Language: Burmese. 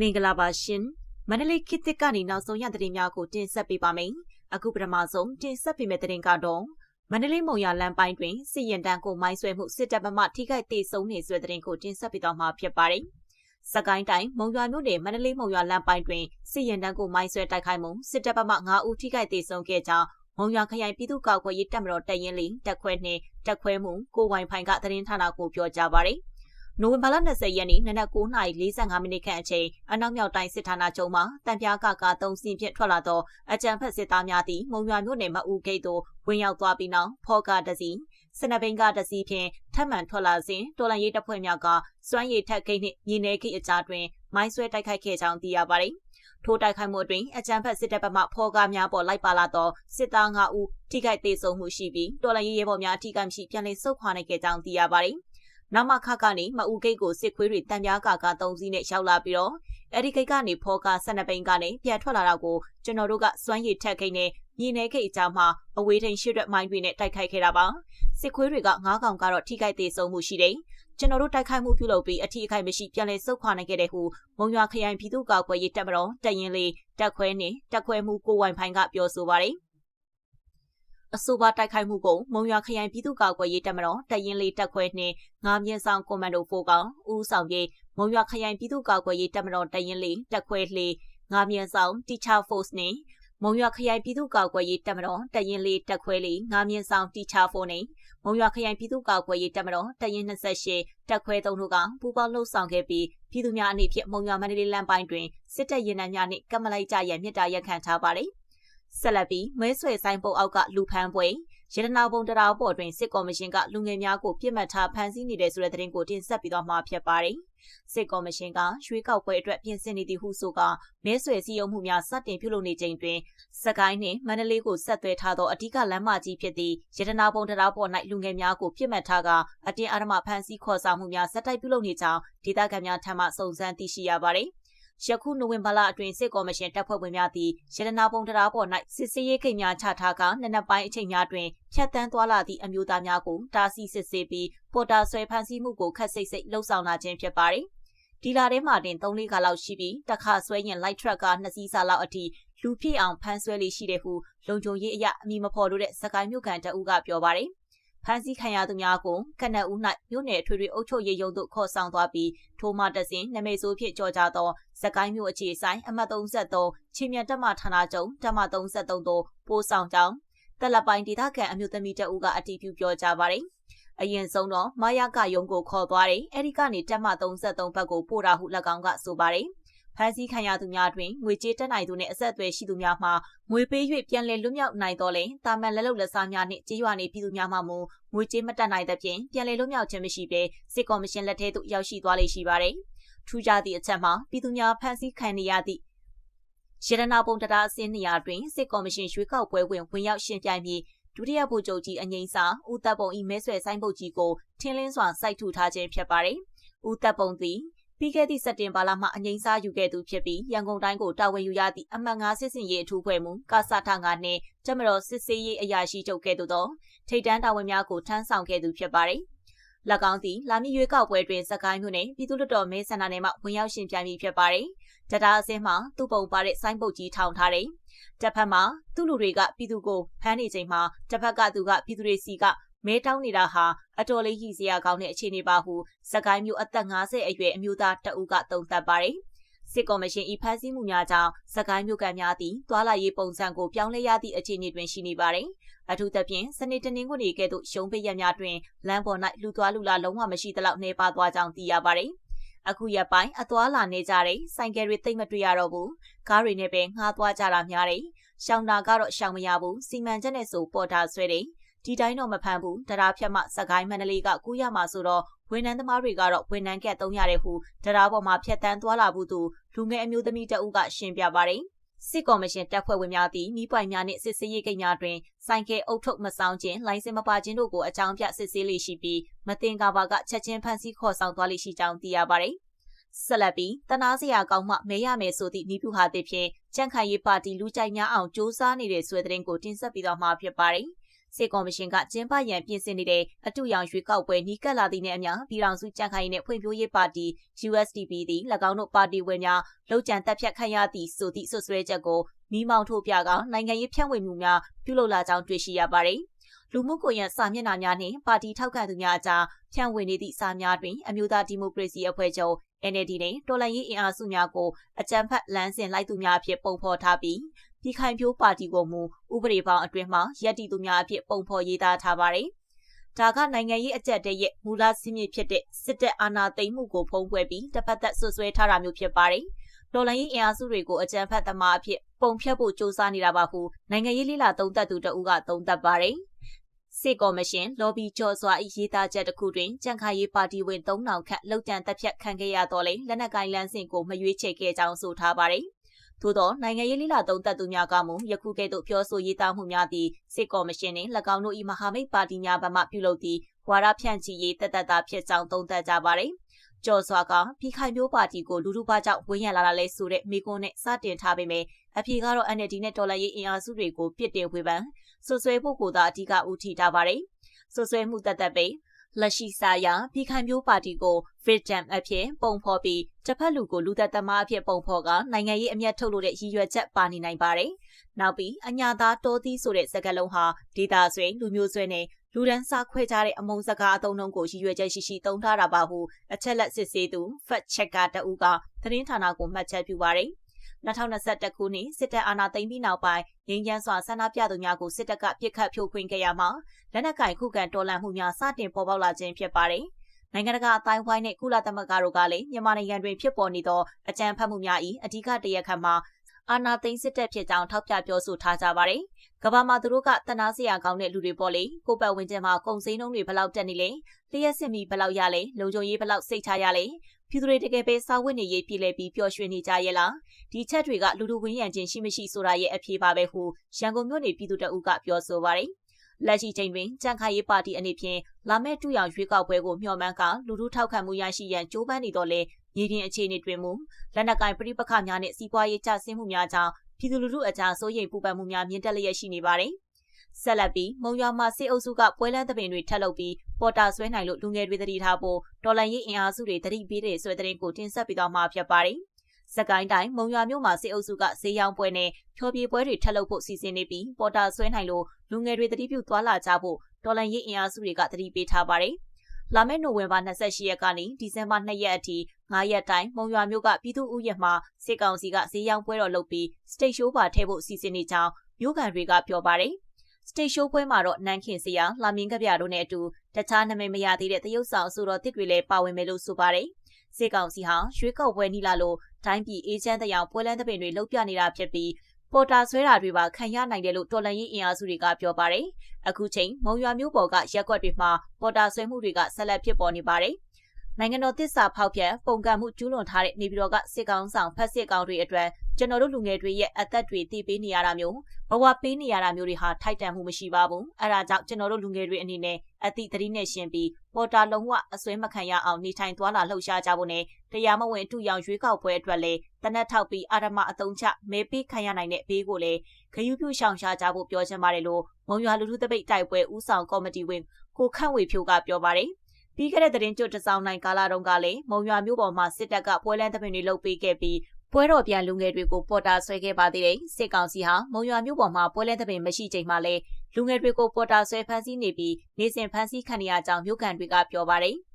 မင်္ဂလာပါရှင်မန္တလေးခေတ်သစ်ကနေနောက်ဆုံးရသတင်းများကိုတင်ဆက်ပေးပါမယ်အခုပထမဆုံးတင်ဆက်ပေးမယ့်သတင်းကတော့မန္တလေးမုံရလမ်းပိုင်းတွင်စစ်ရင်တန်းကိုမိုင်းဆွဲမှုစစ်တပ်ဗမာထိခိုက်ဒေဆုံးနေဆွဲသတင်းကိုတင်ဆက်ပေးသွားမှာဖြစ်ပါတယ်စကိုင်းတိုင်းမုံရွာမြို့နယ်မန္တလေးမုံရွာလမ်းပိုင်းတွင်စစ်ရင်တန်းကိုမိုင်းဆွဲတိုက်ခိုက်မှုစစ်တပ်ဗမာ9ဦးထိခိုက်ဒေဆုံးခဲ့ကြောင်းမုံရွာခရိုင်ပြည်သူ့ကောက်ွယ်ရေးတပ်မတော်တပ်ရင်းလေးတက်ခွဲနှင့်တက်ခွဲမှုကိုဝိုင်ဖိုင်ကသတင်းဌာနကိုပြောကြားပါရယ် နိုဝင်ဘာလ20ရက်နေ့နနက်9:45မိနစ်ခန့်အချိန်အနောက်မြောက်တိုင်းစစ်ဌာနချုပ်မှတံပြားကကား၃စီးဖြင့်ထွက်လာသောအကြံဖက်စစ်သားများသည်မုံရွာမြို့နယ်မအူဂိတ်သို့ဝင်ရောက်သွားပြီးနောက်ဖော်ကားတစီစနဘိန်ကတစီဖြင့်ထပ်မံထွက်လာစဉ်တော်လန်ရေးတပ်ဖွဲ့များကစွမ်းရည်ထက်ဂိတ်နှင့်မြေနယ်ဂိတ်အကြားတွင်မိုင်းဆွဲတိုက်ခိုက်ခဲ့ကြောင်းသိရပါသည်ထိုတိုက်ခိုက်မှုအတွင်းအကြံဖက်စစ်တပ်ဘက်မှဖော်ကားများပေါ်လိုက်ပါလာသောစစ်သား9ဦးထိခိုက်ဒေဆုံးမှုရှိပြီးတော်လန်ရေးရဲဘော်များထိခိုက်မရှိပြန်လည်ဆုတ်ခွာနိုင်ခဲ့ကြောင်းသိရပါသည် နမခကနေမအူဂိတ်ကိုစစ်ခွေးတွေတံပြားကာက၃စီးနဲ့ရောက်လာပြီးတော့အဲဒီဂိတ်ကနေဖောကာဆနပိန်ကနေပြန်ထွက်လာတာကိုကျွန်တော်တို့ကစွမ်းရည်ထက်ခိတ်နဲ့မြေနေခိတ်အကြောင်းမှာအဝေးထိန်ရှိရက်မိုင်းတွေနဲ့တိုက်ခိုက်ခဲ့တာပါစစ်ခွေးတွေကငါးကောင်ကတော့ထိခိုက်သေးဆုံးမှုရှိတယ်ကျွန်တော်တို့တိုက်ခိုက်မှုပြုလုပ်ပြီးအထီးအခိုက်မရှိပြန်လည်ဆုတ်ခွာနိုင်ခဲ့တဲ့ဟုမုံရွာခရိုင်ပြည်သူ့ကာကွယ်ရေးတပ်မတော်တပ်ရင်းလေးတပ်ခွဲနှင့်တပ်ခွဲမှုကိုဝိုင်ဖိုင်ကပြောဆိုပါတယ် အဆိုပါတိုက်ခိုက်မှုကိုမုံရွာခရိုင်ပြည်သူ့ကာကွယ်ရေးတပ်မတော်တရင်လေးတပ်ခွဲနှင့်ငါးမြင့်ဆောင်ကွန်မန်ဒို4ကောင်ဦးဆောင်ပြီးမုံရွာခရိုင်ပြည်သူ့ကာကွယ်ရေးတပ်မတော်တရင်လေးတပ်ခွဲလေးငါးမြင့်ဆောင် Teacher Force နှင့်မုံရွာခရိုင်ပြည်သူ့ကာကွယ်ရေးတပ်မတော်တရင်လေးတပ်ခွဲလေးငါးမြင့်ဆောင် Teacher Force နှင့်မုံရွာခရိုင်ပြည်သူ့ကာကွယ်ရေးတပ်မတော်တရင်28တပ်ခွဲ3တို့ကပူးပေါင်းလှုပ်ဆောင်ခဲ့ပြီးပြည်သူများအနေဖြင့်မုံရွာမန္တလေးလမ်းပိုင်းတွင်စစ်တပ်ရင်နှံများနှင့်ကမ္မလိုက်ကြရန်မြစ်တာရက်ခံထားပါသည် ဆက်လက်ပြီးမဲဆွယ်ဆိုင်ပုတ်အောက်ကလူဖမ်းပွဲရတနာဘုံတရားပေါ်တွင်စစ်ကော်မရှင်ကလူငယ်များကိုပြစ်မှတ်ထားဖမ်းဆီးနေတဲ့ဆိုတဲ့သတင်းကိုတင်ဆက်ပြီးတော့မှာဖြစ်ပါတယ်။စစ်ကော်မရှင်ကရွှေကောက်ပွဲအတွက်ပြင်ဆင်နေသည်ဟုဆိုကမဲဆွယ်စည်းရုံးမှုများစတင်ပြုလုပ်နေချိန်တွင်စကိုင်းနှင့်မန္တလေးကိုဆက်သွယ်ထားသောအ धिक လမ်းမကြီးဖြစ်သည့်ရတနာဘုံတရားပေါ်၌လူငယ်များကိုပြစ်မှတ်ထားကအတင်းအဓမ္မဖမ်းဆီးခေါ်ဆောင်မှုများဆက်တိုက်ပြုလုပ်နေကြောင်းဒေသခံများထံမှစုံစမ်းသိရှိရပါတယ်။ ယခုနိုဝင်ဘာလအတွင်းစစ်ကော်မရှင်တပ်ဖွဲ့ဝင်များသည်ရတနာပုံတရားပေါ်၌စစ်စေးရေးကိန်းများချထားကနနက်ပိုင်းအချိန်များတွင်ဖြတ်တန်းသွားလာသည့်အမျိုးသားများကိုတားဆီးစစ်ဆေးပြီးပေါ်တာဆွဲဖမ်းဆီးမှုကိုခက်စိတ်စိတ်လှုပ်ဆောင်လာခြင်းဖြစ်ပါတယ်။ဒီလာထဲမှာတင်3လေးခါလောက်ရှိပြီးတခါဆွဲရင် light truck က2စီးစာလောက်အထိလူပြည့်အောင်ဖမ်းဆွဲလေးရှိတယ်ဟုလုံခြုံရေးအရာအမိမဖော်လို့တဲ့စကိုင်းမြို့ကန်တအူးကပြောပါတယ်။ ဖမ်းဆီးခံရသူများကိုကနက်ဦး၌မြို့နယ်ထွေထွေအုပ်ချုပ်ရေးရုံးသို့ခေါ်ဆောင်သွားပြီးထိုမှတစဉ်နမေဆိုးဖြစ်ကြော်ကြသောစကိုင်းမြို့အခြေဆိုင်အမှတ်33ချင်းမြတ်တက်မဌာနချုပ်တက်မ33သို့ပို့ဆောင်ကြောင်းတက်လက်ပိုင်းဒေသခံအမျိုးသမီးတအူးကအတည်ပြုပြောကြားပါတယ်။အရင်ဆုံးတော့မာယာကယုံကိုခေါ်သွားတယ်။အဲဒီကနေတက်မ33ဘက်ကိုပို့တာဟု၎င်းကဆိုပါတယ်။ ဖမ်းဆီးခံရသူများတွင်ငွေကြေးတက်နိုင်သူနှင့်အဆက်အသွယ်ရှိသူများမှငွေပေး၍ပြန်လည်လွတ်မြောက်နိုင်တော်လဲတာမန်လက်လုံလက်စားများနှင့်ကြေးရွာနေပြည်သူများမှမူငွေကြေးမတက်နိုင်သဖြင့်ပြန်လည်လွတ်မြောက်ခြင်းမရှိဘဲစစ်ကော်မရှင်လက်ထဲသို့ရောက်ရှိသွားလေရှိပါသည်ထူးခြားသည့်အချက်မှာပြည်သူများဖမ်းဆီးခံနေရသည့်ရတနာပုံတရားအစင်းနေရာတွင်စစ်ကော်မရှင်ရွေးကောက်ပွဲဝင်ဝင်ရောက်ရှင်ပြိုင်ပြီးဒုတိယဗိုလ်ချုပ်ကြီးအငိမ့်စာဦးတပ်ပုံဤမဲဆွယ်ဆိုင်ပုတ်ကြီးကိုထင်းလင်းစွာစိုက်ထူထားခြင်းဖြစ်ပါတယ်။ဦးတပ်ပုံသည် ပြီးခဲ့သည့်စက်တင်ဘာလမှအငိမ့်စားယူခဲ့သူဖြစ်ပြီးရန်ကုန်တိုင်းကိုတာဝန်ယူရသည့်အမှတ်၅စစ်စင်ရေးအထူးဖွဲ့မှုကာစာထငါနှင့်တမတော်စစ်စေးရေးအရာရှိချုပ်ကဲ့သို့သောထိတ်တန်းတာဝန်များကိုထမ်းဆောင်ခဲ့သူဖြစ်ပါတယ်။၎င်းသည်လာမည့်ရွေးကောက်ပွဲတွင်စကိုင်းမြို့နယ်ပြည်သူ့လွှတ်တော်မဲဆန္ဒနယ်မှဝင်ရောက်ရှင်ပြိုင်ပြီးဖြစ်ပါတယ်။တတားအစင်းမှာသူ့ပုံပါတဲ့ဆိုင်းပုတ်ကြီးထောင်ထားတယ်။တစ်ဖက်မှာသူ့လူတွေကပြည်သူကိုဖမ်းနေချိန်မှာတစ်ဖက်ကသူကပြည်သူတွေစီက မဲတောင်းနေတာဟာအတော်လေးရည်စရာကောင်းတဲ့အခြေအနေပါဟုစကိုင်းမျိုးအသက်50အရွယ်အမျိုးသားတဦးကသုံးသပ်ပါတယ်။စစ်ကော်မရှင်ဤဖမ်းဆီးမှုများကြောင့်စကိုင်းမြို့ကများသည့်သွာလာရေးပုံစံကိုပြောင်းလဲရသည့်အခြေအနေတွင်ရှိနေပါတယ်။အထူးသဖြင့်စနေတနင်္ဂနွေကဲ့သို့ရုံးပိတ်ရက်များတွင်လမ်းပေါ်၌လူသွားလူလာလုံးဝမရှိသလောက်နေပါသွားကြောင်းသိရပါတယ်။အခုရက်ပိုင်းအသွာလာနေကြတဲ့ဆိုင်ကယ်တွေသိမ့်မတွေ့ရတော့ဘူး။ကားတွေနဲ့ပဲငှားသွားကြတာများတယ်။ရှောင်းတာကတော့ရှောင်မရဘူး။စီမံချက်နဲ့ဆိုပေါ်တာဆွဲတယ်။ ဒီတိုင်းတော့မဖမ်းဘူးတရားဖြတ်မှစကိုင်းမန္တလေးကကူးရမှာဆိုတော့ဝန်ထမ်းသမားတွေကတော့ဝန်ထမ်းကက်300တဲ့ဟုတရားပေါ်မှာဖြတ်တန်းသွားလာဘူးသူလူငယ်အမျိုးသမီးတအုပ်ကရှင်းပြပါတယ်စစ်ကော်မရှင်တပ်ဖွဲ့ဝင်များသည်မိပွိုင်များနှင့်စစ်ဆေးရေးကိန်းများတွင်ဆိုင်ကယ်အုပ်ထုတ်မဆောင်ခြင်းလိုင်စင်မပါခြင်းတို့ကိုအကြောင်းပြစစ်ဆေးလေရှိပြီးမတင်ကာပါကချက်ချင်းဖမ်းဆီးခေါ်ဆောင်သွားလေရှိကြောင်းသိရပါတယ်။ဆက်လက်ပြီးတနာစရာကောင်းမှမဲရမယ်ဆိုသည့်မိဖူဟာသည်ဖြင့်ကြန့်ခိုင်ရေးပါတီလူကြိုက်များအောင်စ조사နေတဲ့ဆွဲတဲ့ကိုတင်ဆက်ပြီးတော့မှာဖြစ်ပါတယ်။ စစ်ကော်မရှင်ကကျင်းပရန်ပြင်ဆင်နေတဲ့အတူရောင်ရွေးကောက်ပွဲနီးကပ်လာသည့်နဲ့အမျှပြည်ထောင်စုကြံ့ခိုင်ရေးနဲ့ဖွံ့ဖြိုးရေးပါတီ USDP သည်၎င်းတို့ပါတီဝင်များလောက်ကျန်တပ်ဖြတ်ခံရသည့်ဆိုသည့်ဆွဆွဲချက်ကိုမိမောင်းထိုးပြကနိုင်ငံရေးဖြန့်ဝေမှုများပြုလုပ်လာကြောင်းတွေ့ရှိရပါသည်လူမှုကွန်ရက်စာမျက်နှာများနှင့်ပါတီထောက်ခံသူများအကြားဖြန့်ဝေနေသည့်စာများတွင်အမျိုးသားဒီမိုကရေစီအဖွဲ့ချုပ် NLD နှင့်တော်လှန်ရေးအင်အားစုများကိုအကြမ်းဖက်လမ်းစဉ်လိုက်သူများအဖြစ်ပုံဖော်ထားပြီး ပြည်ခိုင်ဖြိုးပါတီကိုမူဥပဒေပေါင်းအတွင်းမှာရက်တီသူများအဖြစ်ပုံဖော်ရေးသားထားပါတယ်။ဒါကနိုင်ငံရေးအကြက်တဲ့ရဲ့မူလစည်းမြစ်ဖြစ်တဲ့စစ်တပ်အာဏာသိမ်းမှုကိုဖုံးကွယ်ပြီးတစ်ဖက်သက်ဆွဆွဲထားတာမျိုးဖြစ်ပါတယ်။တော်လိုင်းရေးအင်အားစုတွေကိုအကြမ်းဖက်သမားအဖြစ်ပုံဖြတ်ဖို့စ조사နေတာပါဟုနိုင်ငံရေးလိလာသုံးသပ်သူတအူးကသုံးသပ်ပါတယ်။စစ်ကော်မရှင်လော်ဘီကျော်စွာ၏ရေးသားချက်တစ်ခုတွင်ကြံ့ခိုင်ရေးပါတီဝင်3000ခန့်လောက်ကျန်တပ်ဖြတ်ခံခဲ့ရတော့လေလက်နက်ကိုင်လမ်းစဉ်ကိုမရွေးချယ်ခဲ့ကြောင်းဆိုထားပါတယ်။ သို့သောနိုင်ငံရေးလိလာသုံးသက်သူများကမူယခုကဲ့သို့ပြောဆိုရေးသားမှုများသည့်စစ်ကော်မရှင်နှင့်၎င်းတို့၏မဟာမိတ်ပါတီများဘက်မှပြုလုပ်သည့်ဝါဒဖြန့်ချီရေးတသက်တာဖြစ်ကြောင်းသုံးသပ်ကြပါတယ်။ကျော်စွာကပြည်ခိုင်မျိုးပါတီကိုလူလူပါကြောင့်ဝင်းရလာတာလဲဆိုတဲ့မိကွန်းနဲ့စတင်ထားပေမဲ့အဖြေကတော့ NLD နဲ့တော်လှန်ရေးအင်အားစုတွေကိုပြစ်တင်ဝေဖန်ဆွဆွဲဖို့ကိုသာအဓိကဦးထိထားပါတယ်။ဆွဆွဲမှုတသက်ပိ လက်ရှိစာရပြည်ခိုင်မျိုးပါတီကို victim အဖြစ်ပုံဖော်ပြီးတစ်ဖက်လူကိုလူသက်သမားအဖြစ်ပုံဖော်ကနိုင်ငံရေးအမျက်ထုတ်လို့တဲ့ရည်ရွယ်ချက်ပါနေနိုင်ပါတယ်။နောက်ပြီးအညာသားတောသီးဆိုတဲ့စကားလုံးဟာဒေတာဆွေလူမျိုးဆွေနဲ့လူဒန်းစားခွဲကြတဲ့အမုံစကားအသုံးနှုန်းကိုရည်ရွယ်ချက်ရှိရှိသုံးထားတာပါဟုအချက်လက်စစ်ဆေးသူ fact checker တဦးကသတင်းဌာနကိုမှတ်ချက်ပြုပါတယ်။ 2021ခုနှစ်စစ်တပ်အာဏာသိမ်းပြီးနောက်ပိုင်းငြိမ်းချမ်းစွာဆန္ဒပြသူများကိုစစ်တပ်ကပြစ်ခတ်ဖြိုခွင်းခဲ့ရမှာလက်နက်ကင်ခုခံတော်လှန်မှုများစတင်ပေါ်ပေါက်လာခြင်းဖြစ်ပါတယ်။နိုင်ငံတကာအတိုင်းဝိုင်းနဲ့ကုလသမဂ္ဂတို့ကလည်းမြန်မာနိုင်ငံတွင်ဖြစ်ပေါ်နေသောအကြမ်းဖက်မှုများ၏အဓိကတရက်ခတ်မှာအာနာသိန်းစစ်တပ်ဖြစ်ကြောင်းထောက်ပြပြောဆိုထားကြပါတယ်။ကမ္ဘာမှာသူတို့ကတနာစရာကောင်းတဲ့လူတွေပေါ့လေ။ကိုပတ်ဝန်းကျင်မှာကုန်စည်နှုန်းတွေဘယ်လောက်တက်နေလဲ။လျှက်စစ်မီဘယ်လောက်ရလဲ။လုံခြုံရေးဘယ်လောက်စိတ်ချရလဲ ပြည်သူတွေတကယ်ပဲစာဝတ်နေရေးပြည်လဲပြီးပျော်ရွှင်နေကြရဲ့လားဒီချက်တွေကလူလူဝင်းရံခြင်းရှိမရှိဆိုတာရဲ့အဖြေပါပဲဟုရန်ကုန်မြို့နေပြည်သူတအုပ်ကပြောဆိုပါတယ်လက်ရှိချိန်တွင်ကြံ့ခိုင်ရေးပါတီအနေဖြင့်လာမယ့်တူရောင်ရွေးကောက်ပွဲကိုမျှော်မှန်းကလူထုထောက်ခံမှုရရှိရန်ကြိုးပမ်းနေတော့လေမြေပြင်အခြေအနေတွင်မူလက်နက်ကင်ပြိပခများနှင့်စီးပွားရေးကျဆင်းမှုများကြောင့်ပြည်သူလူထုအကြားစိုးရိမ်ပူပန်မှုများမြင့်တက်လျက်ရှိနေပါတယ် ဆက်လက်ပြီးမုံရွာမှာစစ်အုပ်စုကပွဲလန်းသပင်တွေထက်လုပ်ပြီးပေါ်တာဆွဲနိုင်လို့လူငယ်တွေတတိထားဖို့တော်လန်ရေးအင်အားစုတွေတတိပေးတဲ့ဆွဲတဲ့ကိုတင်ဆက်ပြီးတော့မှာဖြစ်ပါတယ်။စကိုင်းတိုင်းမုံရွာမြို့မှာစစ်အုပ်စုကဈေးရောင်းပွဲနဲ့ဖြောပြေပွဲတွေထက်လုပ်ဖို့စီစဉ်နေပြီးပေါ်တာဆွဲနိုင်လို့လူငယ်တွေတတိပြုသွားလာကြဖို့တော်လန်ရေးအင်အားစုတွေကတတိပေးထားပါတယ်။လာမယ့်နိုဝင်ဘာ28ရက်ကနေဒီဇင်ဘာ2ရက်အထိ9ရက်တိုင်းမုံရွာမြို့ကပြည်သူ့ဥယျာဉ်မှာစစ်ကောင်စီကဈေးရောင်းပွဲတော်လုပ်ပြီး state show ပါထည့်ဖို့စီစဉ်နေကြောင်းမြို့ကန်တွေကပြောပါတယ်။ စတေရှိုးပွဲမှာတော့နန်းခင်စရာလာမင်းကပြတို့နဲ့အတူတခြားနာမည်မရသေးတဲ့တရုတ်ဆောင်ဆိုတော်တစ်တွေလည်းပါဝင်မယ်လို့ဆိုပါတယ်။စေကောင်စီဟာရွှေကောက်ပွဲနီလာလို့တိုင်းပြည်အေဂျင့်တရောင်ပွဲလန်းသပင်တွေလှုပ်ပြနေတာဖြစ်ပြီးပေါ်တာဆွဲတာတွေပါခံရနိုင်တယ်လို့တော်လန်ရေးအင်အားစုတွေကပြောပါတယ်။အခုချိန်မုံရွာမျိုးပေါ်ကရက်ကွက်တွေမှာပေါ်တာဆွဲမှုတွေကဆက်လက်ဖြစ်ပေါ်နေပါတယ်။နိုင်ငံတော်သစ္စာဖောက်ဖျက်ပုံကံမှုကျူးလွန်ထားတဲ့နေပြည်တော်ကစစ်ကောင်ဆောင်ဖက်စစ်ကောင်တွေအတွက် ကျွန်တော်တို့လူငယ်တွေရဲ့အသက်တွေတည်ပေးနေရတာမျိုးဘဝပေးနေရတာမျိုးတွေဟာထိုက်တန်မှုမရှိပါဘူးအဲဒါကြောင့်ကျွန်တော်တို့လူငယ်တွေအနေနဲ့အသည့်တတိနဲ့ရှင်ပြီးပေါ်တာလုံးဝအစွဲမခံရအောင်နေထိုင်သွားလာလှုပ်ရှားကြဖို့နဲ့တရားမဝင်အတူရောင်ရွေးကောက်ပွဲအတွက်လည်းတနက်ထောက်ပြီးအာရမအတုံးချမဲပေးခံရနိုင်တဲ့ဘေးကိုလည်းခယူးပြူရှောင်ရှားကြဖို့ပြောချင်ပါတယ်လို့မုံရွာလူထုတပိတ်တိုက်ပွဲဦးဆောင်ကော်မတီဝင်ကိုခန့်ဝေဖြိုးကပြောပါတယ်ပြီးခဲ့တဲ့သတင်းကျွတ်တစောင်းနိုင်ကာလာတုန်းကလည်းမုံရွာမြို့ပေါ်မှာစစ်တပ်ကပွဲလန်းသပင်တွေလုပ်ပေးခဲ့ပြီး ပွဲတော်ပြန်လူငယ်တွေကိုပေါ်တာဆွဲခဲ့ပါသေးတယ်စစ်ကောင်စီဟာမုံရွာမြို့ပေါ်မှာပွဲလန်းသပင်မရှိချိန်မှာလဲလူငယ်တွေကိုပေါ်တာဆွဲဖမ်းဆီးနေပြီးနေစဉ်ဖမ်းဆီးခံရကြောင်းမြို့ကန်တွေကပြောပါတယ်။